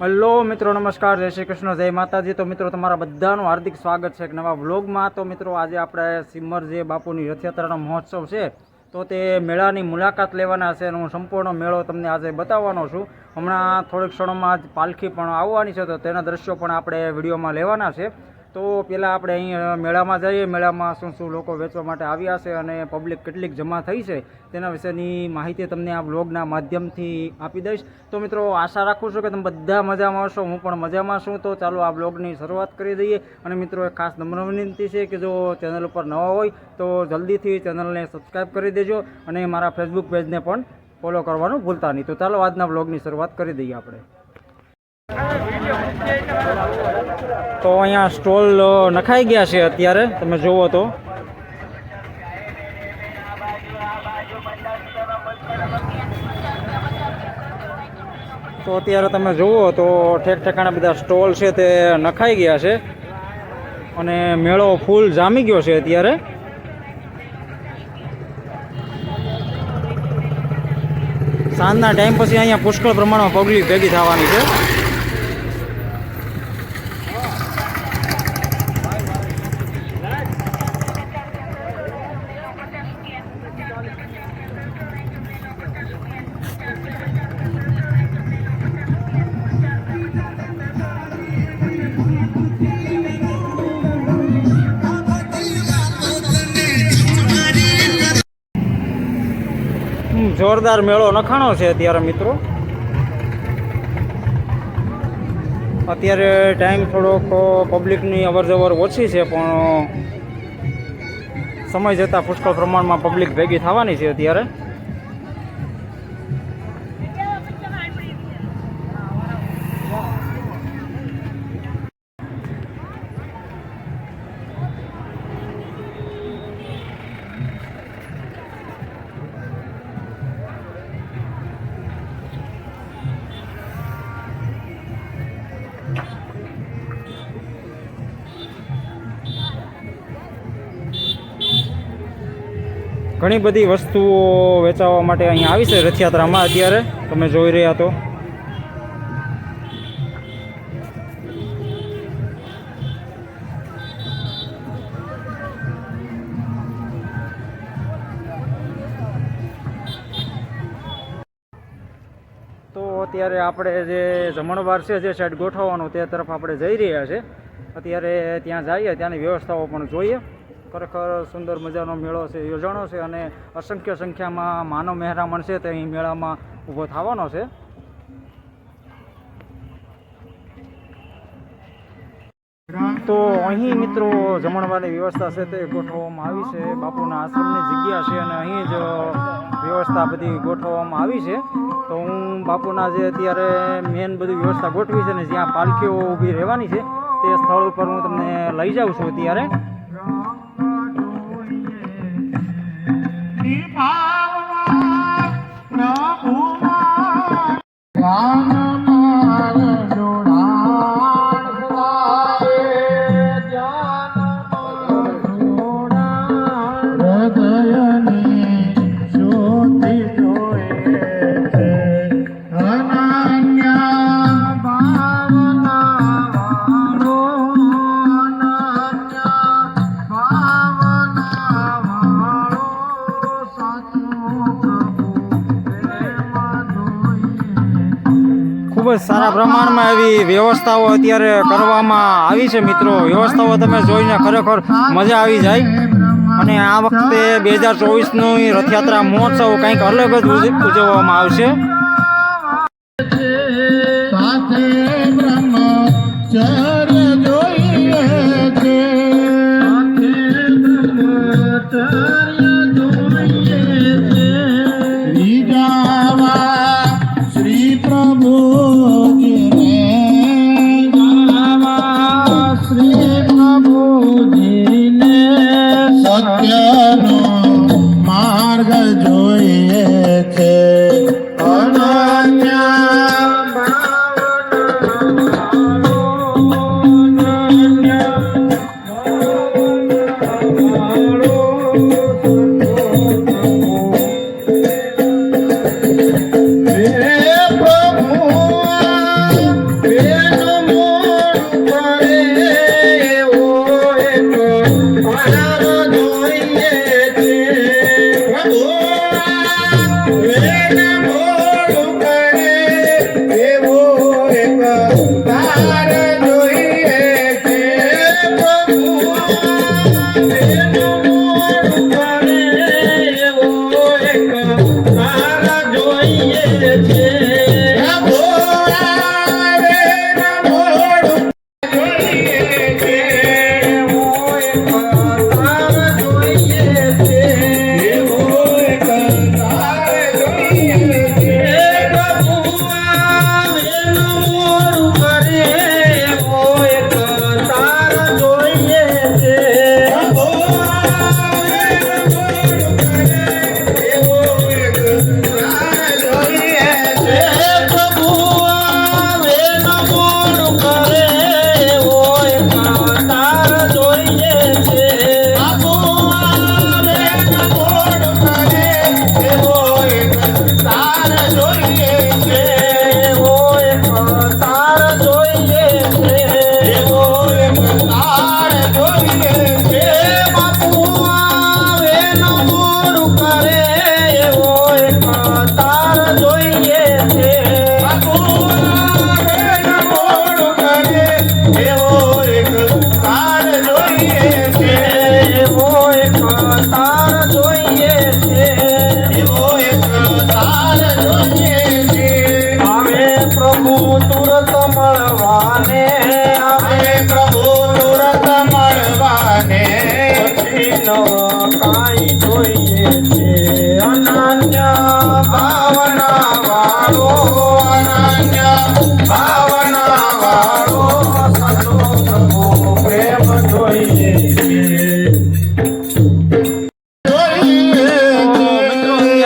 Hello મિત્રો, નમસ્કાર, જય શ્રી કૃષ્ણ, જય માતાજી. તો મિત્રો, તમારા બધાનું હાર્દિક સ્વાગત છે એક નવા વ્લોગમાં. તો મિત્રો, આજે આપણે સિમર જે બાપુની રથયાત્રાનો મહોત્સવ છે, તો તે મેળાની મુલાકાત લેવાના છે અને હું સંપૂર્ણ મેળો તમને આજે બતાવવાનો છું. હમણાં થોડીક ક્ષણોમાં જ પાલખી પણ આવવાની છે, તો તેના દ્રશ્યો પણ આપણે વિડીયોમાં લેવાના છે. તો પહેલાં આપણે અહીં મેળામાં જઈએ. મેળામાં શું શું લોકો વેચવા માટે આવ્યા છે અને પબ્લિક કેટલીક જમા થઈ છે તેના વિશેની માહિતી તમને આ બ્લોગના માધ્યમથી આપી દઈશ. તો મિત્રો, આશા રાખું છું કે તમે બધા મજામાં હશો. હું પણ મજામાં છું. તો ચાલો આ બ્લોગની શરૂઆત કરી દઈએ. અને મિત્રો, એક ખાસ નમ્ર વિનંતી છે કે જો ચેનલ ઉપર નવા હોય, તો જલ્દીથી ચેનલને સબસ્ક્રાઈબ કરી દેજો અને મારા ફેસબુક પેજને પણ ફોલો કરવાનું ભૂલતા નહીં. તો ચાલો આજના બ્લોગની શરૂઆત કરી દઈએ આપણે. તો અહીંયા સ્ટોલ નખાઈ ગયા છે અત્યારે. તમે જુઓ તો. તો અત્યારે તમે જુઓ તો ઠેક ઠેકાણા બધા સ્ટોલ છે તે નખાઈ ગયા છે. અને મેળો ફૂલ જામી ગયો છે અત્યારે. સાંજના ટાઈમ પછી અહીંયા પુષ્કળ પ્રમાણમાં પબ્લિક ભેગી થવાની છે. જોરદાર મેળો નખાણો છે અત્યારે મિત્રો. અત્યારે ટાઈમ થોડોક પબ્લિકની અવર જવર ઓછી છે, પણ સમય જતાં પુષ્કળ પ્રમાણમાં પબ્લિક ભેગી થવાની છે અત્યારે. ઘણી બધી વસ્તુઓ વેચાવા માટે અહીંયા આવી છે રથયાત્રામાં અત્યારે. તમે જોઈ રહ્યા તો. તો અત્યારે આપણે જે જમણવાર છે, જે સાઈડ ગોઠવવાનો તે તરફ આપણે જઈ રહ્યા છે. અત્યારે ત્યાં જઈએ, ત્યાંની વ્યવસ્થાઓ પણ જોઈએ. ખરેખર સુંદર મજાનો મેળો છે, યોજાણો છે અને અસંખ્ય સંખ્યામાં માનવ મહેરામણ છે તે અહીં મેળામાં ઊભો થવાનો છે. તો અહીં મિત્રો જમણવાની વ્યવસ્થા છે તે ગોઠવવામાં આવી છે. બાપુના આશ્રમની જગ્યા છે અને અહીં જ વ્યવસ્થા બધી ગોઠવવામાં આવી છે. તો હું બાપુના જે અત્યારે મેન બધી વ્યવસ્થા ગોઠવી છે ને જ્યાં પાલખીઓ ઊભી રહેવાની છે તે સ્થળ ઉપર હું તમને લઈ જાઉં છું અત્યારે. 鱼盘 ખૂબ જ સારા પ્રમાણમાં એવી વ્યવસ્થાઓ અત્યારે કરવામાં આવી છે મિત્રો. વ્યવસ્થાઓ તમે જોઈને ખરેખર મજા આવી જાય. અને આ વખતે બે હજાર ચોવીસની રથયાત્રા મહોત્સવ કંઈક અલગ જ ઉજવવામાં આવશે. સાથે Yeah. Thank you.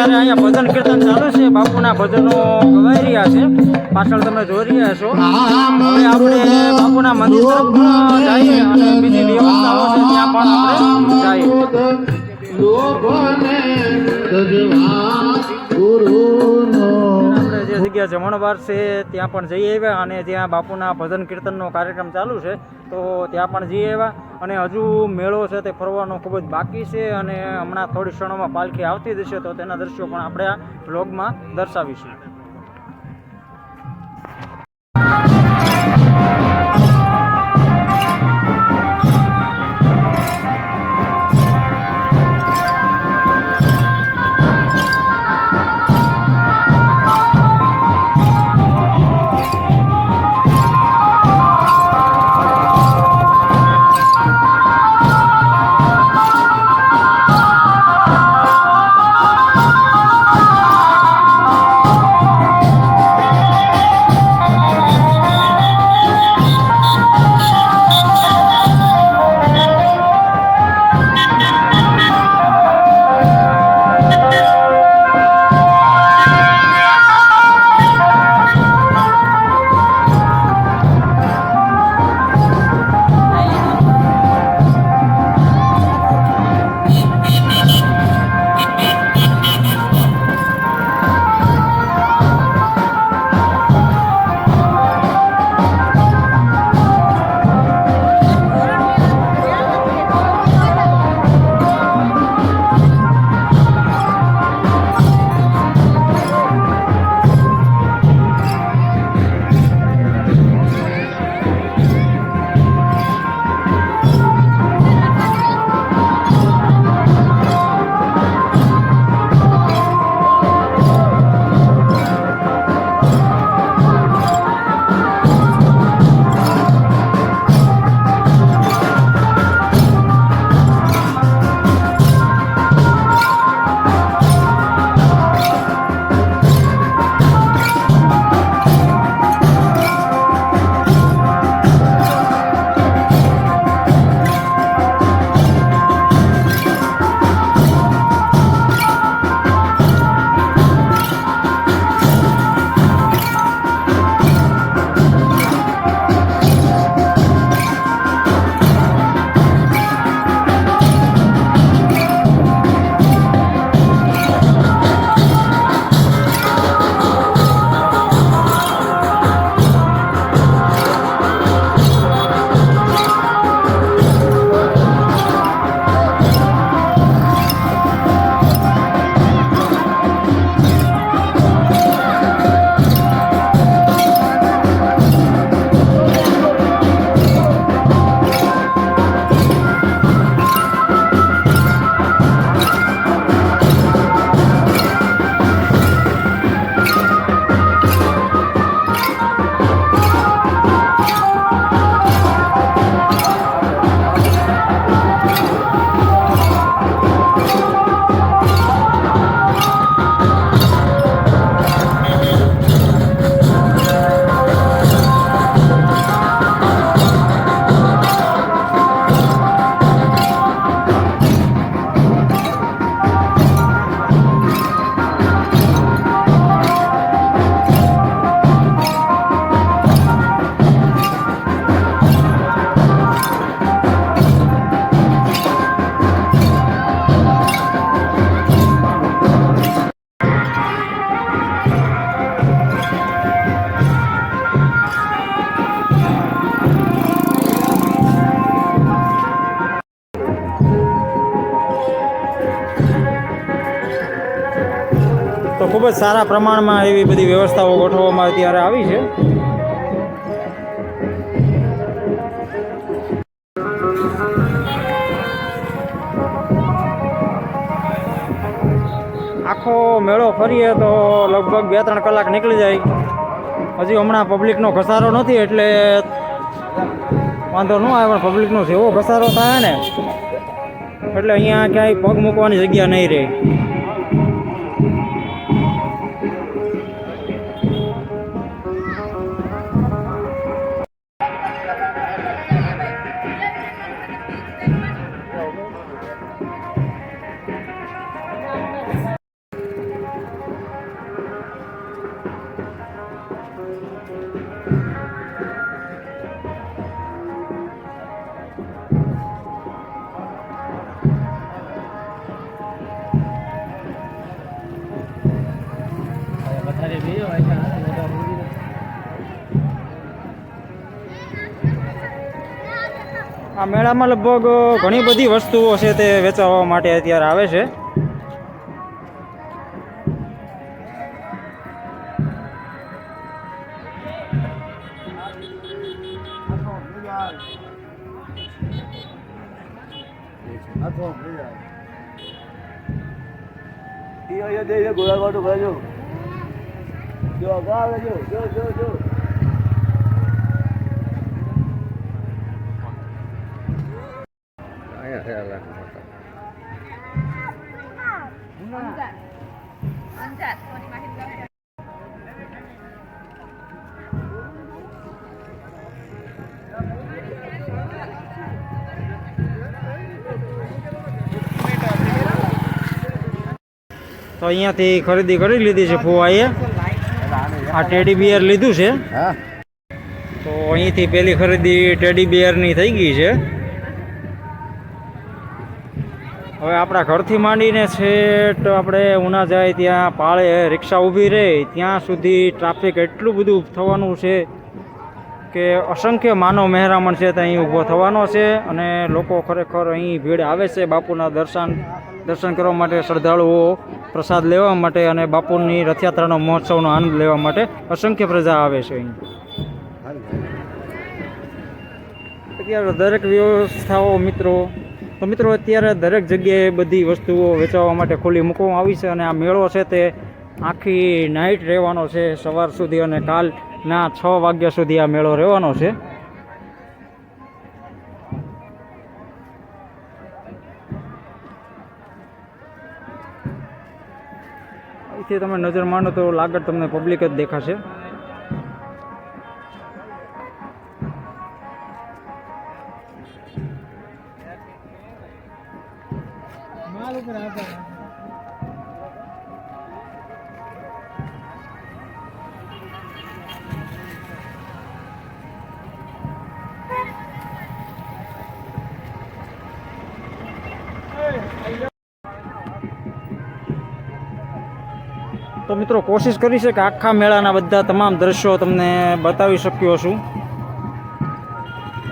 અત્યારે અહીંયા ભજન કીર્તન ચાલુ છે. બાપુના ભજનો ગવાઈ રહ્યા છે. પાછળ તમે જોઈ રહ્યા છો. હવે આપણે બાપુના મંદિર તરફ જઈએ અને બીજી વ્યવસ્થાઓ છે, ત્યાં પણ આપણે જઈએ. લોકોને ગુરુનો જે જગ્યા જમણવાર છે, ત્યાં પણ જઈ આવ્યા અને ત્યાં બાપુના ભજન કીર્તનનો કાર્યક્રમ ચાલુ છે, તો ત્યાં પણ જઈ આવ્યા. અને હજુ મેળો છે તે ફરવાનો ખૂબ જ બાકી છે અને હમણાં થોડી ક્ષણોમાં પાલખી આવતી જશે તો તેના દ્રશ્યો પણ આપણે આ બ્લોગમાં દર્શાવીશું. જ સારા પ્રમાણમાં એવી બધી વ્યવસ્થાઓ ગોઠવવામાં અત્યારે આવી છે. આખો મેળો ફરીએ તો લગભગ બે ત્રણ કલાક નીકળી જાય. હજી હમણાં પબ્લિકનો ઘસારો નથી એટલે વાંધો ન આવે, પણ પબ્લિકનો જેવો ઘસારો થાય ને, એટલે અહીંયા ક્યાંય પગ મૂકવાની જગ્યા નહીં રહે. આ મેળામાં લગભગ ઘણી બધી વસ્તુઓ છે તે વેચાવા માટે અત્યારે આવે છે. તો અહીંયાથી ખરીદી કરી લીધી છે ફુવાએ. આ ટેડી બિયર લીધું છે. હા. તો અહીંથી પેલી ખરીદી ટેડી બિયરની થઈ ગઈ છે. હવે આપણા ઘરથી માંડીને છેટ આપણે ઉના જાય ત્યાં પાળે રિક્ષા ઊભી રહે ત્યાં સુધી ટ્રાફિક એટલું બધું થવાનું છે કે અસંખ્ય માનવ મહેરામણ છે ત્યાં અહીં ઊભો થવાનો છે અને લોકો ખરેખર અહીં ભીડ આવે છે બાપુના દર્શન દર્શન કરવા માટે શ્રદ્ધાળુઓ પ્રસાદ લેવા માટે અને બાપુની રથયાત્રાનો મહોત્સવનો આનંદ લેવા માટે અસંખ્ય પ્રજા આવે છે અહીં. અત્યારે દરેક વ્યવસ્થાઓ મિત્રો, તો મિત્રો અત્યારે દરેક જગ્યાએ બધી વસ્તુઓ વેચાવવા માટે ખુલ્લી મૂકવામાં આવી છે અને આ મેળો છે તે આખી નાઇટ રહેવાનો છે સવાર સુધી અને કાલના છ વાગ્યા સુધી આ મેળો રહેવાનો છે. અહીંથી તમે નજર માનો તો લાગત તમને પબ્લિક જ દેખાશે. મિત્રો, કોશિશ કરી છે કે આખા મેળાના બધા તમામ દ્રશ્યો તમને બતાવી શક્યો છું.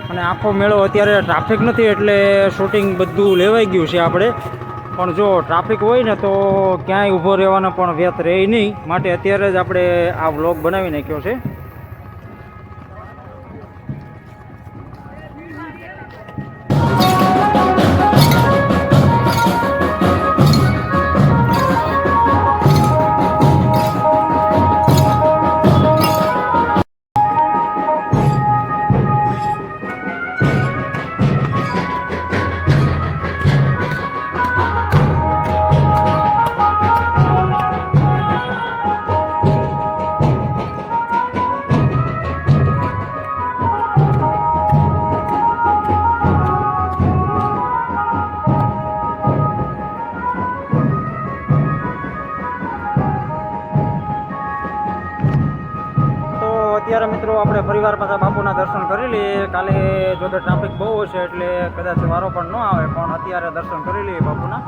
અને આખો મેળો અત્યારે ટ્રાફિક નથી એટલે શૂટિંગ બધું લેવાઈ ગયું છે આપણે. પણ જો ટ્રાફિક હોય ને તો ક્યાંય ઊભો રહેવાનો પણ વ્યથ રહે નહીં. માટે અત્યારે જ આપણે આ વ્લોગ બનાવી નાખ્યો છે. કાલે જો કે ટ્રાફિક બહુ હશે એટલે કદાચ વારો પણ ન આવે, પણ અત્યારે દર્શન કરી લઈએ બાપુના.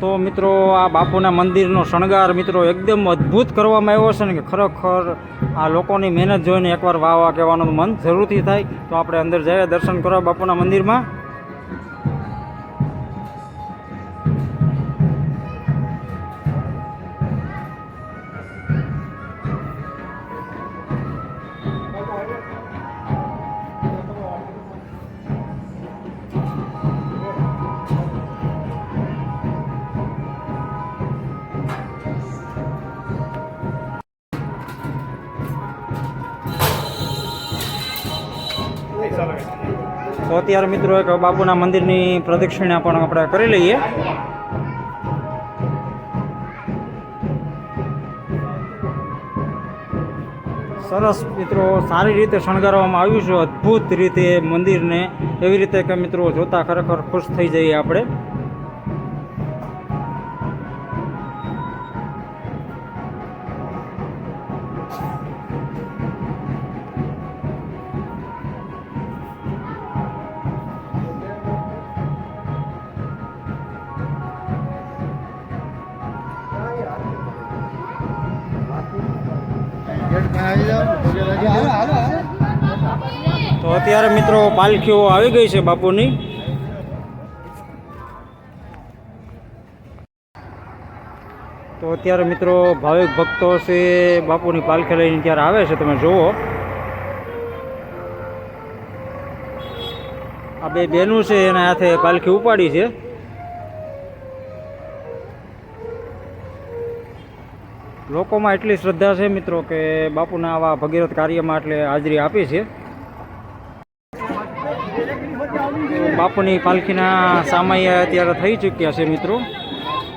તો મિત્રો, આ બાપુના મંદિરનો શણગાર મિત્રો એકદમ અદ્ભુત કરવામાં આવ્યો છે ને કે ખરેખર આ લોકોની મહેનત જોઈને એકવાર વાહ વાહ કહેવાનું મન જરૂરથી થાય. તો આપણે અંદર જઈએ, દર્શન કરવા બાપુના મંદિરમાં. અત્યારે મિત્રો એક બાપુના મંદિરની પ્રદક્ષિણા પણ આપણે કરી લઈએ. સરસ મિત્રો સારી રીતે શણગારવામાં આવ્યું છે. અદ્ભુત રીતે મંદિરને એવી રીતે કે મિત્રો જોતા ખરેખર ખુશ થઈ જઈએ આપણે. તો અત્યારે મિત્રો પાલખીઓ આવી ગઈ છે બાપુની. તો અત્યારે મિત્રો ભાવિક ભક્તો છે બાપુની પાલખી લઈને ત્યારે આવે છે, તમે જુઓ. આ બે બેનું છે, એના હાથે પાલખી ઉપાડી છે. લોકોમાં એટલી શ્રદ્ધા છે મિત્રો કે બાપુના આવા ભગીરથ કાર્યમાં એટલે હાજરી આપી છે. બાપુની પાલખીના સામાય અત્યારે થઈ ચૂક્યા છે મિત્રો.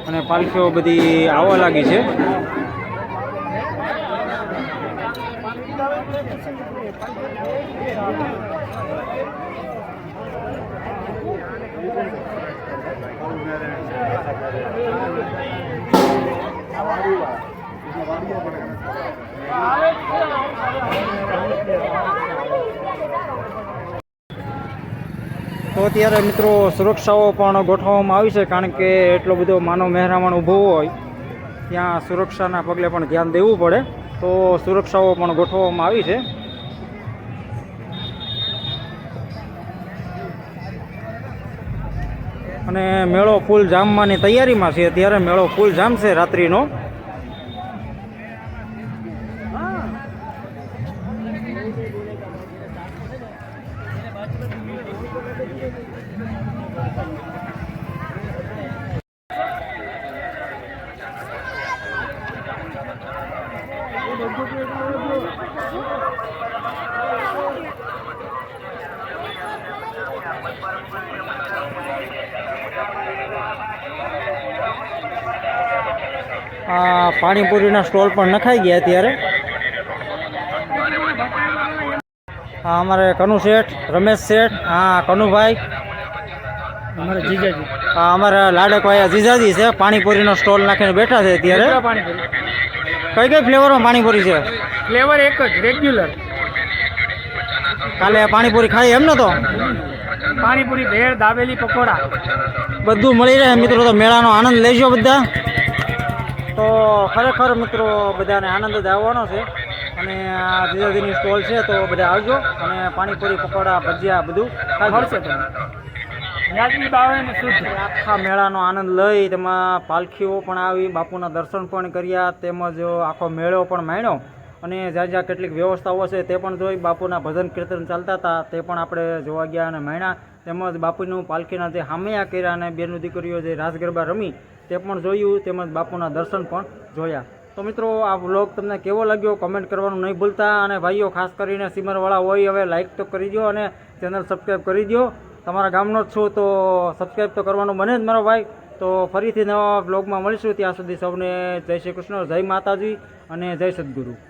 અને પાલખીઓ બધી આવવા લાગી છે. તો અત્યારે મિત્રો સુરક્ષાઓ પણ ગોઠવવામાં આવી છે, કારણ કે એટલો બધો માનવ મહેરામણ ઊભો હોય, ત્યાં સુરક્ષાના પગલે પણ ધ્યાન દેવું પડે. તો સુરક્ષાઓ પણ ગોઠવવામાં આવી છે. અને મેળો ફૂલ જામવાની તૈયારીમાં છે. અત્યારે મેળો ફૂલ જામશે રાત્રિનો. આ પાણીપુરીના સ્ટોલ પણ નખાઈ ગયા અત્યારે. હા અમારે કનુ શેઠ રમેશ શેઠ હા કનુભાઈ. અમારે જીજાજી. હા અમારા લાડકવાયા જીજાજી છે પાણીપુરીનો સ્ટોલ નાખીને બેઠા છે અત્યારે. પાણીપુરી? કઈ કઈ ફ્લેવરમાં પાણીપુરી છે? ફ્લેવર એક જ રેગ્યુલર. કાલે પાણીપુરી ખાઈ એમ ને તો? પાણીપુરી ભેળ દાબેલી પકોડા. બધું મળી રહે મિત્રો તો મેળાનો આનંદ લેજો બધા. તો ખરેખર મિત્રો બધાને આનંદ જ આવવાનો છે. અને આ જીજાજીની સ્ટોલ છે તો બધા આવજો અને પાણીપુરી પકોડા ભજીયા બધું. મળશે તમને આખા મેળાનો આનંદ લઈ તેમાં પાલખીઓ પણ આવી બાપુના દર્શન પણ કર્યા તેમજ આખો મેળો પણ માણ્યો. અને જ્યાં જ્યાં કેટલીક વ્યવસ્થાઓ છે તે પણ જોઈ બાપુના ભજન કીર્તન ચાલતા હતા તે પણ આપણે જોવા ગયા અને માણ્યા. તેમજ બાપુનું પાલખીના જે હામૈયા કર્યા અને બેનું દીકરીઓ જે રાસ ગરબા રમી તે પણ જોયું, તેમજ બાપુના દર્શન પણ જોયા. તો મિત્રો, આ વ્લોગ તમને કેવો લાગ્યો? કમેન્ટ કરવાનું નહીં ભૂલતા. અને ભાઈઓ, ખાસ કરીને સિમરવાળા હોય, હવે લાઇક તો કરી દો અને ચેનલ સબસ્ક્રાઈબ કરી દો તમારા ગામનો જ છું, તો સબસ્ક્રાઈબ તો કરવાનું બને જ મારો ભાઈ. તો ફરીથી નવા બ્લોગમાં મળીશું. ત્યાં સુધી સૌને જય શ્રી કૃષ્ણ, જય માતાજી અને જય સદગુરુ.